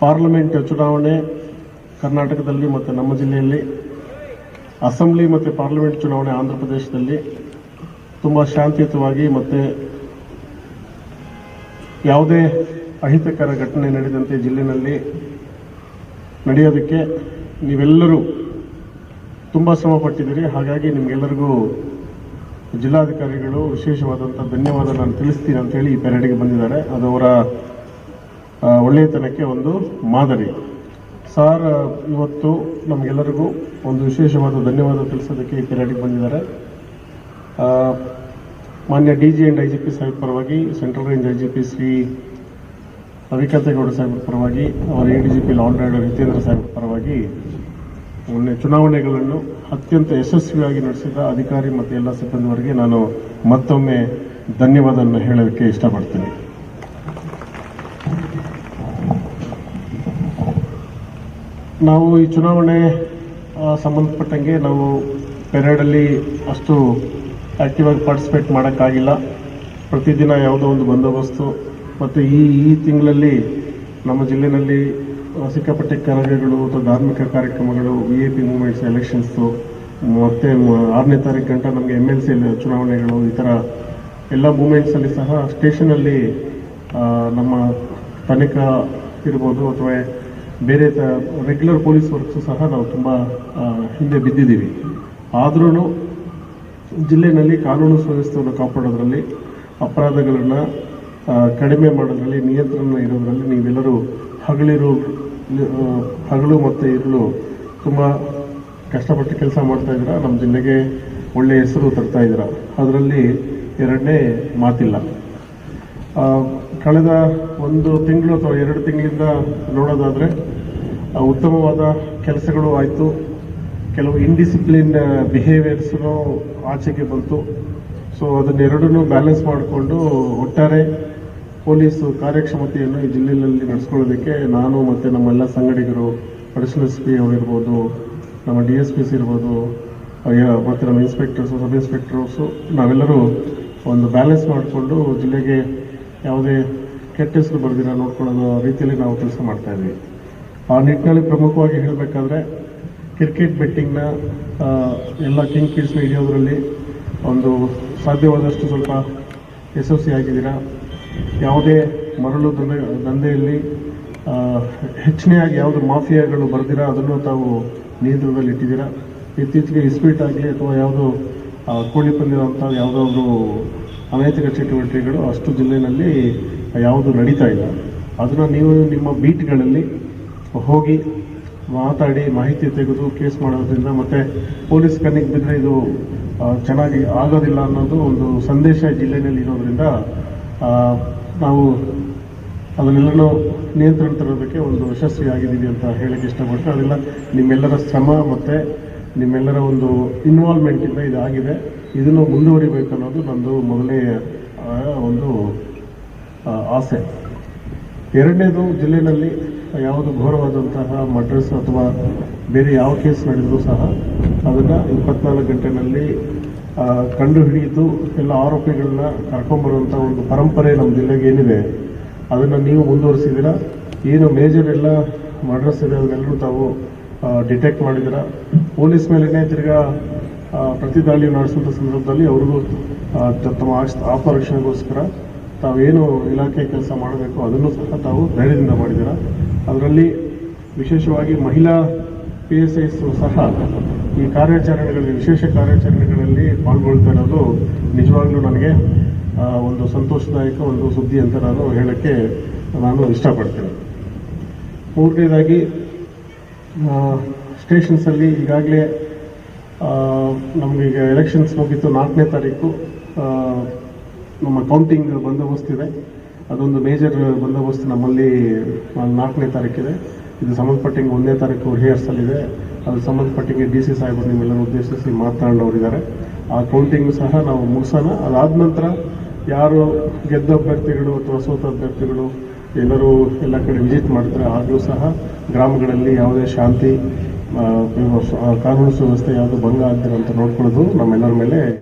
Parliament ಚುನಾವಣೆ ಕರ್ನಾಟಕದಲ್ಲಿ ಮತ್ತು ನಮ್ಮ ಜಿಲ್ಲೆಯಲ್ಲಿ, ಅಸೆಂಬ್ಲಿ ಮತ್ತು ಪಾರ್ಲಿಮೆಂಟ್ ಚುನಾವಣೆ ಆಂಧ್ರ ಪ್ರದೇಶದಲ್ಲಿ ತುಂಬ ಶಾಂತಿಯುತವಾಗಿ ಮತ್ತು ಯಾವುದೇ ಅಹಿತಕರ ಘಟನೆ ನಡೆದಂತೆ ಜಿಲ್ಲೆಯಲ್ಲಿ ನಡೆಯೋದಕ್ಕೆ ನೀವೆಲ್ಲರೂ ತುಂಬ ಶ್ರಮ ಪಟ್ಟಿದ್ದೀರಿ. ಹಾಗಾಗಿ ನಿಮಗೆಲ್ಲರಿಗೂ ಜಿಲ್ಲಾಧಿಕಾರಿಗಳು ವಿಶೇಷವಾದಂಥ ಧನ್ಯವಾದ ನಾನು ತಿಳಿಸ್ತೀನಿ ಅಂತೇಳಿ ಈ ಪೆರೇಡ್ಗೆ ಬಂದಿದ್ದಾರೆ. ಅದು ಅವರ ಒಳ್ಳೆಯತನಕ್ಕೆ ಒಂದು ಮಾದರಿ. ಸಾರ್, ಇವತ್ತು ನಮಗೆಲ್ಲರಿಗೂ ಒಂದು ವಿಶೇಷವಾದ ಧನ್ಯವಾದ ತಿಳಿಸೋದಕ್ಕೆ ಈ ಪೆರೇಡ್ಗೆ ಬಂದಿದ್ದಾರೆ. ಮಾನ್ಯ D G and I G P Saheb ಪರವಾಗಿ, central range I G P Shri Ravikanthe Gowda Saheb ಪರವಾಗಿ, ಅವರ A D G P law and order Hitendra Saheb ಪರವಾಗಿ ಮೊನ್ನೆ ಚುನಾವಣೆಗಳನ್ನು ಅತ್ಯಂತ ಯಶಸ್ವಿಯಾಗಿ ನಡೆಸಿದ ಅಧಿಕಾರಿ ಮತ್ತು ಎಲ್ಲ ಸಿಬ್ಬಂದಿವರಿಗೆ ನಾನು ಮತ್ತೊಮ್ಮೆ ಧನ್ಯವಾದವನ್ನು ಹೇಳೋದಕ್ಕೆ ಇಷ್ಟಪಡ್ತೀನಿ. ನಾವು ಈ ಚುನಾವಣೆ ಸಂಬಂಧಪಟ್ಟಂಗೆ ನಾವು ಪೆರೇಡಲ್ಲಿ ಅಷ್ಟು ಆಕ್ಟಿವ್ ಆಗಿ ಪಾರ್ಟಿಸಿಪೇಟ್ ಮಾಡೋಕ್ಕಾಗಿಲ್ಲ. ಪ್ರತಿದಿನ ಯಾವುದೋ ಒಂದು ಬಂದೋಬಸ್ತು ಮತ್ತು ಈ ಈ ತಿಂಗಳಲ್ಲಿ ನಮ್ಮ ಜಿಲ್ಲೆಯಲ್ಲಿ ಸಿಕ್ಕಾಪಟ್ಟೆ ಕರಗಗಳು ಅಥವಾ ಧಾರ್ಮಿಕ ಕಾರ್ಯಕ್ರಮಗಳು V A P movements elections ಮತ್ತು ಆರನೇ ತಾರೀಕು ಗಂಟ ನಮಗೆ ಎಂ ಎಲ್ ಸಿ ಚುನಾವಣೆಗಳು, ಈ ಥರ ಎಲ್ಲ ಮೂಮೆಂಟ್ಸಲ್ಲಿ ಸಹ ಸ್ಟೇಷನಲ್ಲಿ ನಮ್ಮ ತನಿಖಾ ಇರ್ಬೋದು ಅಥವಾ ಬೇರೆ ತ ರೆಗ್ಯುಲರ್ ಪೊಲೀಸ್ ವರ್ಕ್ಸು ಸಹ ನಾವು ತುಂಬ ಹಿಂದೆ ಬಿದ್ದಿದ್ದೀವಿ. ಆದ್ರೂ ಜಿಲ್ಲೆಯಲ್ಲಿ ಕಾನೂನು ಸುವ್ಯವಸ್ಥೆಯನ್ನು ಕಾಪಾಡೋದ್ರಲ್ಲಿ, ಅಪರಾಧಗಳನ್ನು ಕಡಿಮೆ ಮಾಡೋದ್ರಲ್ಲಿ ನಿಯಂತ್ರಣ ಇರೋದ್ರಲ್ಲಿ ನೀವೆಲ್ಲರೂ ಹಗಲಿರು ಹಗಲು ಮತ್ತು ಇರಲು ತುಂಬ ಕಷ್ಟಪಟ್ಟು ಕೆಲಸ ಮಾಡ್ತಾ ಇದ್ದೀರಾ? ನಮ್ಮ ಜಿಲ್ಲೆಗೆ ಒಳ್ಳೆಯ ಹೆಸರು ತರ್ತಾ ಇದ್ದೀರಾ? ಅದರಲ್ಲಿ ಎರಡನೇ ಮಾತಿಲ್ಲ. ಕಳೆದ ಒಂದು ತಿಂಗಳು ಅಥವಾ ಎರಡು ತಿಂಗಳಿಂದ ನೋಡೋದಾದರೆ ಉತ್ತಮವಾದ ಕೆಲಸಗಳು ಆಯಿತು. ಕೆಲವು ಇಂಡಿಸಿಪ್ಲಿನ್ ಬಿಹೇವಿಯರ್ಸ್ನು ಆಚೆಗೆ ಬಂತು. ಸೊ ಅದನ್ನೆರಡನ್ನೂ ಬ್ಯಾಲೆನ್ಸ್ ಮಾಡಿಕೊಂಡು ಒಟ್ಟಾರೆ ಪೊಲೀಸ್ ಕಾರ್ಯಕ್ಷಮತೆಯನ್ನು ಈ ಜಿಲ್ಲೆಯಲ್ಲಿ ನಡೆಸ್ಕೊಳ್ಳೋದಕ್ಕೆ ನಾನು ಮತ್ತು ನಮ್ಮೆಲ್ಲ ಸಂಗಡಿಗರು ಅಡಿಷನಲ್ ಎಸ್ ಪಿ ಅವರಿರ್ಬೋದು ನಮ್ಮ ಡಿ ಎಸ್ ಪಿ ಸಿ ಇರ್ಬೋದು ಮತ್ತು ನಮ್ಮ ಇನ್ಸ್ಪೆಕ್ಟರ್ಸು ಸಬ್ ಇನ್ಸ್ಪೆಕ್ಟರ್ಸು ನಾವೆಲ್ಲರೂ ಒಂದು ಬ್ಯಾಲೆನ್ಸ್ ಮಾಡಿಕೊಂಡು ಜಿಲ್ಲೆಗೆ ಯಾವುದೇ ಕೆಟ್ಟ ಹೆಸರು ಬರೆದಿರ ನೋಡ್ಕೊಳ್ಳೋ ರೀತಿಯಲ್ಲಿ ನಾವು ಕೆಲಸ ಮಾಡ್ತಾ ಇದ್ವಿ. ಆ ನಿಟ್ಟಿನಲ್ಲಿ ಪ್ರಮುಖವಾಗಿ ಹೇಳಬೇಕಾದ್ರೆ ಕ್ರಿಕೆಟ್ ಬೆಟ್ಟಿಂಗ್ನ ಎಲ್ಲ ಕಿಂಗ್ ಕಿಡ್ಸ್ನ ಹಿಡಿಯೋದ್ರಲ್ಲಿ ಒಂದು ಸಾಧ್ಯವಾದಷ್ಟು ಸ್ವಲ್ಪ ಯಶಸ್ವಿಯಾಗಿದ್ದೀರಾ ಯಾವುದೇ ಮರಳು ದಂಧೆ, ದಂಧೆಯಲ್ಲಿ ಹೆಚ್ಚನೆಯಾಗಿ ಯಾವುದು ಮಾಫಿಯಾಗಳು ಬರೆದಿರಾ? ಅದನ್ನು ತಾವು ನಿಯಂತ್ರಣದಲ್ಲಿ ಇಟ್ಟಿದ್ದೀರಾ? ಇತ್ತೀಚೆಗೆ ಇಸ್ಪೀಟ್ ಆಗಲಿ ಅಥವಾ ಯಾವುದು ಕೋಳಿ ಪಂದ್ಯ ಅಂತ ಯಾವುದಾದ್ರು ಅನೈತಿಕ ಚಟುವಟಿಕೆಗಳು ಅಷ್ಟು ಜಿಲ್ಲೆಯಲ್ಲಿ ಯಾವುದು ನಡೀತಾ ಇಲ್ಲ. ಅದನ್ನು ನೀವು ನಿಮ್ಮ ಬೀಟ್ಗಳಲ್ಲಿ ಹೋಗಿ ಮಾತಾಡಿ, ಮಾಹಿತಿ ತೆಗೆದು, ಕೇಸ್ ಮಾಡೋದ್ರಿಂದ ಮತ್ತು ಪೊಲೀಸ್ ಕಣ್ಣಿಗೆ ಬಿದ್ದರೆ ಇದು ಚೆನ್ನಾಗಿ ಆಗೋದಿಲ್ಲ ಅನ್ನೋದು ಒಂದು ಸಂದೇಶ ಜಿಲ್ಲೆಯಲ್ಲಿ ಇರೋದ್ರಿಂದ ನಾವು ಅದನ್ನೆಲ್ಲನೂ ನಿಯಂತ್ರಣ ತರೋದಕ್ಕೆ ಒಂದು ಯಶಸ್ವಿಯಾಗಿದ್ದೀವಿ ಅಂತ ಹೇಳಕ್ಕೆ ಇಷ್ಟಪಡ್ತೀನಿ ಅದೆಲ್ಲ ನಿಮ್ಮೆಲ್ಲರ ಶ್ರಮ ಮತ್ತು ನಿಮ್ಮೆಲ್ಲರ ಒಂದು ಇನ್ವಾಲ್ವ್ಮೆಂಟಿಂದ ಇದಾಗಿದೆ. ಇದನ್ನು ಮುಂದುವರಿಬೇಕು ಅನ್ನೋದು ನಂದು ಮೊದಲನೇ ಒಂದು ಆಸೆ. ಎರಡನೇದು ಜಿಲ್ಲೆಯಲ್ಲಿ ಯಾವುದು ಘೋರವಾದಂತಹ ಮಡ್ರಸ್ ಅಥವಾ ಬೇರೆ ಯಾವ ಕೇಸ್ ನಡೆದರೂ ಸಹ ಅದನ್ನು ಇಪ್ಪತ್ನಾಲ್ಕು ಗಂಟೆನಲ್ಲಿ ಕಂಡು ಹಿಡಿದು ಎಲ್ಲ ಆರೋಪಿಗಳನ್ನ ಕರ್ಕೊಂಬರುವಂಥ ಒಂದು ಪರಂಪರೆ ನಮ್ಮ ಜಿಲ್ಲೆಗೆ ಏನಿದೆ, ಅದನ್ನು ನೀವು ಮುಂದುವರಿಸಿದ್ದೀರಾ? ಏನು ಮೇಜರ್ ಎಲ್ಲ ಮರ್ಡರ್ಸ್ ಇದೆ ಅದನ್ನೆಲ್ಲರೂ ತಾವು ಡಿಟೆಕ್ಟ್ ಮಾಡಿದ್ದೀರ? ಪೊಲೀಸ್ ಮೇಲೆ ತಿರ್ಗಾ ಪ್ರತಿ ಪ್ರತಿದಾಳಿ ನಡೆಸುವಂಥ ಸಂದರ್ಭದಲ್ಲಿ ಅವ್ರಿಗೂ ತಮ್ಮ ಆತ್ಮರಕ್ಷಣೆಗೋಸ್ಕರ ತಾವೇನು ಇಲಾಖೆ ಕೆಲಸ ಮಾಡಬೇಕು ಅದನ್ನು ಸಹ ತಾವು ಧೈರ್ಯದಿಂದ ಮಾಡಿದ್ದೀರ? ಅದರಲ್ಲಿ ವಿಶೇಷವಾಗಿ ಮಹಿಳಾ ಪಿ ಎಸ್ ಐಸ್ ಸಹ ಈ ಕಾರ್ಯಾಚರಣೆಗಳಲ್ಲಿ, ವಿಶೇಷ ಕಾರ್ಯಾಚರಣೆಗಳಲ್ಲಿ ಪಾಲ್ಗೊಳ್ತಾ ಇರೋದು ನಿಜವಾಗ್ಲೂ ನನಗೆ ಒಂದು ಸಂತೋಷದಾಯಕ ಒಂದು ಸುದ್ದಿ ಅಂತ ನಾನು ಹೇಳೋಕ್ಕೆ ನಾನು ಇಷ್ಟಪಡ್ತೇನೆ. ಮೂರನೇದಾಗಿ ಸ್ಟೇಷನ್ಸಲ್ಲಿ ಈಗಾಗಲೇ ನಮಗೀಗ ಎಲೆಕ್ಷನ್ಸ್ ಮುಗೀತು ನಾಲ್ಕನೇ ತಾರೀಕು. ನಮ್ಮ ಕೌಂಟಿಂಗ್ ಬಂದೋಬಸ್ತ್ ಇದೆ. ಅದೊಂದು ಮೇಜರ್ ಬಂದೋಬಸ್ತ್ ನಮ್ಮಲ್ಲಿ ನಾಲ್ಕನೇ ತಾರೀಕಿದೆ. ಇದು ಸಂಬಂಧಪಟ್ಟಂಗೆ ಒಂದನೇ ತಾರೀಕು ರಿಹರ್ಸಲ್ ಇದೆ. ಅದು ಸಂಬಂಧಪಟ್ಟಂಗೆ ಡಿ ಸಿ ಸಾಹೇಬರು ನಿಮ್ಮೆಲ್ಲರೂ ಉದ್ದೇಶಿಸಿ ಮಾತನಾಡೋರಿದ್ದಾರೆ ಆ ಕೌಂಟಿಂಗ್ ಸಹ ನಾವು ಮುಗಿಸೋಣ. ಅದಾದ ನಂತರ ಯಾರು ಗೆದ್ದ ಅಭ್ಯರ್ಥಿಗಳು ಅಥವಾ ಸೋತ ಅಭ್ಯರ್ಥಿಗಳು ಎಲ್ಲರೂ ಎಲ್ಲ ಕಡೆ ವಿಸಿಟ್ ಮಾಡ್ತಾರೆ. ಆದರೂ ಸಹ ಗ್ರಾಮಗಳಲ್ಲಿ ಯಾವುದೇ ಶಾಂತಿ ಕಾನೂನು ಸುವ್ಯವಸ್ಥೆ ಯಾವುದು ಭಂಗ ಆಗ್ತಿರೋ ಅಂತ ನೋಡ್ಕೊಳ್ಳೋದು ನಮ್ಮೆಲ್ಲರ ಮೇಲೆ